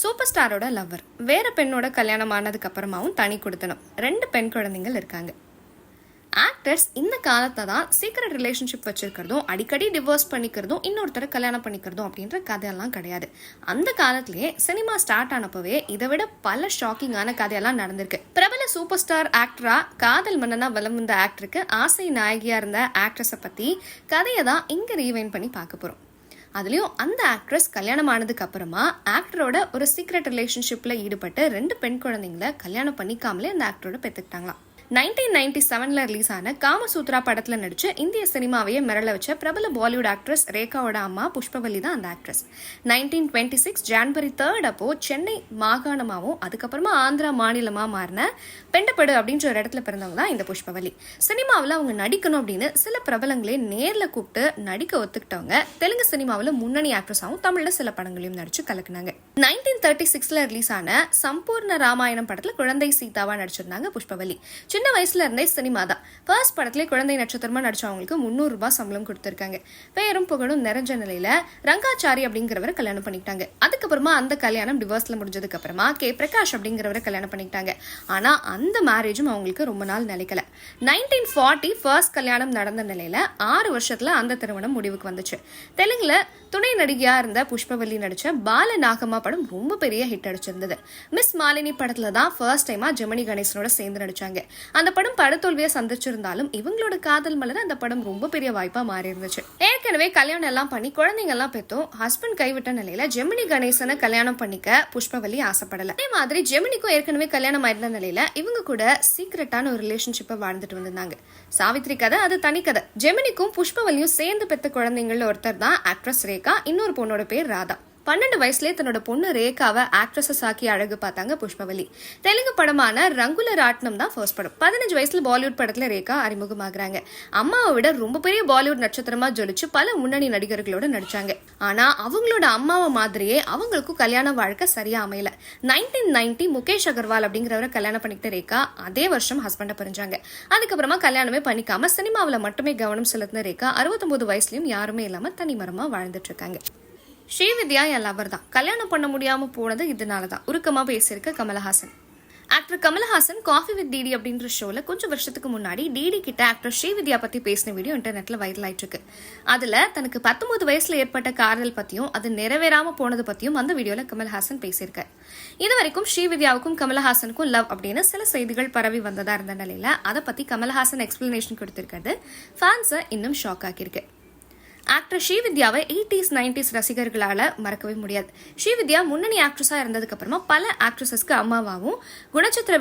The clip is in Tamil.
Super ஸ்டாரோட lover. வேற பெண்ணோட கல்யாணம் ஆனதுக்கப்புறமாவும் தனி கொடுத்தனும். ரெண்டு பெண் குழந்தைகள் இருக்காங்க. ஆக்டர்ஸ் இந்த காலத்தை தான் சீக்கிரட் ரிலேஷன்ஷிப் வச்சுருக்கிறதும் அடிக்கடி டிவோர்ஸ் பண்ணிக்கிறதும் இன்னொருத்தரை கல்யாணம் பண்ணிக்கிறதும் அப்படின்ற கதையெல்லாம் கிடையாது. அந்த காலத்திலேயே சினிமா ஸ்டார்ட் ஆனப்பவே இதை விட பல ஷாக்கிங்கான கதையெல்லாம் நடந்திருக்கு. பிரபல சூப்பர் ஸ்டார் ஆக்டரா காதல் மன்னனா வலம் வந்த ஆக்டருக்கு ஆசை நாயகியாக இருந்த ஆக்ட்ரஸை பற்றி கதையை தான் இங்கே ரீவைன் பண்ணி பார்க்க போகிறோம் அதுலேயும் அந்த ஆக்ட்ரஸ் கல்யாணம் ஆனதுக்கு அப்புறமா ஆக்டரோட ஒரு சீக்ரெட் ரிலேஷன்ஷிப்பில் ஈடுபட்டு ரெண்டு பெண் குழந்தைங்கள கல்யாணம் பண்ணிக்காமலே அந்த ஆக்டரோட பெற்றுக்கிட்டாங்களாம் நைன்டீன் நைன்டி செவன்ல ரிலீஸ் ஆன காமசூத்ரா படத்துல நடிச்சு இந்திய சினிமாவையே மிரள வச்ச பிரபல பாலிவுட் ஆக்ட்ரஸ் ரேகாவோட அம்மா புஷ்பவல்லி தான் அந்த actress nineteen twenty six January third அப்போ சென்னை மாகாணமாகவும் அதுக்கப்புறமா ஆந்திரா மாநிலமாக மாறின பெண்டப்படு அப்படின்ற ஒரு இடத்துல பிறந்தவங்க தான் இந்த புஷ்பவல்லி. சினிமாவில் அவங்க நடிக்கணும் அப்படின்னு சில பிரபலங்களே நேர்ல கூப்பிட்டு நடிக்க ஒத்துக்கிட்டவங்க தெலுங்கு சினிமாவில் முன்னணி ஆக்ட்ரஸாகவும் தமிழில் சில படங்களையும் நடிச்சு கலக்குனாங்க. நைன்டீன் தேர்ட்டி சிக்ஸில் ரிலீஸ் ஆன சம்பூர்ண ராமாயணம் படத்தில் குழந்தை சீதாவாக நடிச்சிருந்தாங்க புஷ்பவல்லி. சின்ன வயசுல இருந்தே சினிமா தான். ஃபர்ஸ்ட் படத்துல குழந்தை நட்சத்திரமா நடிச்சவங்களுக்கு முந்நூறு ரூபாய் சம்பளம் கொடுத்துருக்காங்க. பேரும் புகழும் நிறைஞ்ச நிலையில ரங்காச்சாரி அப்படிங்கிறவரை கல்யாணம் பண்ணிக்கிட்டாங்க. அதுக்கப்புறமா அந்த கல்யாணம் டிவோர்ஸ்ல முடிஞ்சதுக்கு அப்புறமா கே. பிரகாஷ் அப்படிங்கிறவரை கல்யாணம் பண்ணிக்கிட்டாங்க. ஆனா அந்த மேரேஜும் அவங்களுக்கு ரொம்ப நாள் நிலைக்கல. நைன்டீன் ஃபார்ட்டி ஃபர்ஸ்ட் கல்யாணம் நடந்த நிலையில ஆறு வருஷத்துல அந்த திருமணம் முடிவுக்கு வந்துச்சு. தெலுங்குல துணை நடிகையா இருந்த புஷ்பவல்லி நடிச்ச பால நாகம்மா படம் ரொம்ப பெரிய ஹிட் அடிச்சிருந்தது. மிஸ் மாலினி படத்துல தான் ஃபர்ஸ்ட் டைமா ஜெமினி கணேசனோட சேர்ந்து நடிச்சாங்க. அந்த படம் படத்தோல்வியை சந்திச்சிருந்தாலும் இவங்களோட காதல் மலர் அந்த படம் ரொம்ப பெரிய வாய்ப்பா மாறி இருந்துச்சு ஏற்கனவே கல்யாணம் எல்லாம் பண்ணி குழந்தைங்க எல்லாம் பெற்றும் ஹஸ்பண்ட் கைவிட்ட நிலையில ஜெமினி கணேசனை கல்யாணம் பண்ணிக்க புஷ்பவல்லி ஆசைப்படல. அதே மாதிரி ஜெமினிக்கும் ஏற்கனவே கல்யாணம் ஆயிருந்த நிலையில இவங்க கூட சீக்கிரட்டான ஒரு ரிலேஷன்ஷிப்பை வாழ்ந்துட்டு வந்திருந்தாங்க. சாவித்ரி கதை அது தனி கதை. ஜெமினிக்கும் புஷ்பவல்லியும் சேர்ந்து பெத்த குழந்தைங்கள்ல ஒருத்தர் தான் ஆக்ட்ரஸ் ரேகா இன்னொரு பொண்ணோட பேர் ராதா. பன்னெண்டு வயசுலேயே தன்னோட பொண்ணு ரேகாவை ஆக்ட்ரஸஸ் ஆக்கி அழகு பார்த்தாங்க புஷ்பவல்லி. தெலுங்கு படமான ரங்குல ராட்னம் தான் ஃபர்ஸ்ட் படம். பதினஞ்சு வயசுல பாலிவுட் படத்தில் ரேகா அறிமுகமாகறாங்க. அம்மாவை விட ரொம்ப பெரிய பாலிவுட் நட்சத்திரமா ஜொலிச்சு பல முன்னணி நடிகர்களோட நடிச்சாங்க. ஆனா அவங்களோட அம்மாவை மாதிரியே அவங்களுக்கும் கல்யாண வாழ்க்கை சரியா அமையல. நைன்டீன் நைன்டி முகேஷ் அகர்வால் அப்படிங்கிறவரை கல்யாணம் பண்ணிக்கிட்ட ரேகா அதே வருஷம் ஹஸ்பண்டை பிரிஞ்சாங்க. அதுக்கப்புறமா கல்யாணமே பண்ணிக்காம சினிமாவில் மட்டுமே கவனம் செலுத்தின ரேகா அறுபத்தொம்பது வயசுலயும் யாருமே இல்லாம தனிமரமா வாழ்ந்துட்டு இருக்காங்க. ஸ்ரீவித்யா என் லவர் தான். கல்யாணம் பண்ண முடியாமல் போனது இதனால தான் உருக்கமாக பேசியிருக்க Kamalahaasan. Actor Kamalahaasan coffee with DD அப்படின்ற ஷோவில் கொஞ்சம் வருஷத்துக்கு முன்னாடி டிடி கிட்ட ஆக்டர் ஸ்ரீவித்யா பற்றி பேசின வீடியோ இன்டர்நெட்டில் வைரல் ஆயிட்டு இருக்கு அதில் தனக்கு பத்தொன்பது வயசில் ஏற்பட்ட காதல் பற்றியும் அது நிறைவேறாமல் போனது பற்றியும் அந்த வீடியோவில் கமல்ஹாசன் பேசியிருக்கார். இது வரைக்கும் ஸ்ரீவித்யாவுக்கும் கமலஹாசனுக்கும் லவ் அப்படின்னு சில செய்திகள் பரவி வந்ததாக இருந்த நிலையில் அதை பற்றி கமலஹாசன் எக்ஸ்பிளனேஷன் கொடுத்துருக்காரு ஃபேன்ஸை இன்னும் ஷாக் ஆக்கியிருக்கு. ஆக்டர் ஸ்ரீவித்யாவை எயிட்டிஸ் நைன்டிஸ் ரசிகர்களால மறக்கவே முடியாது. ஸ்ரீவித்யா முன்னணி ஆக்ட்ரஸா இருந்ததுக்கு அப்புறமா பல ஆக்ட்ரஸஸ்க்கு அம்மாவாகவும் குணச்சித்திர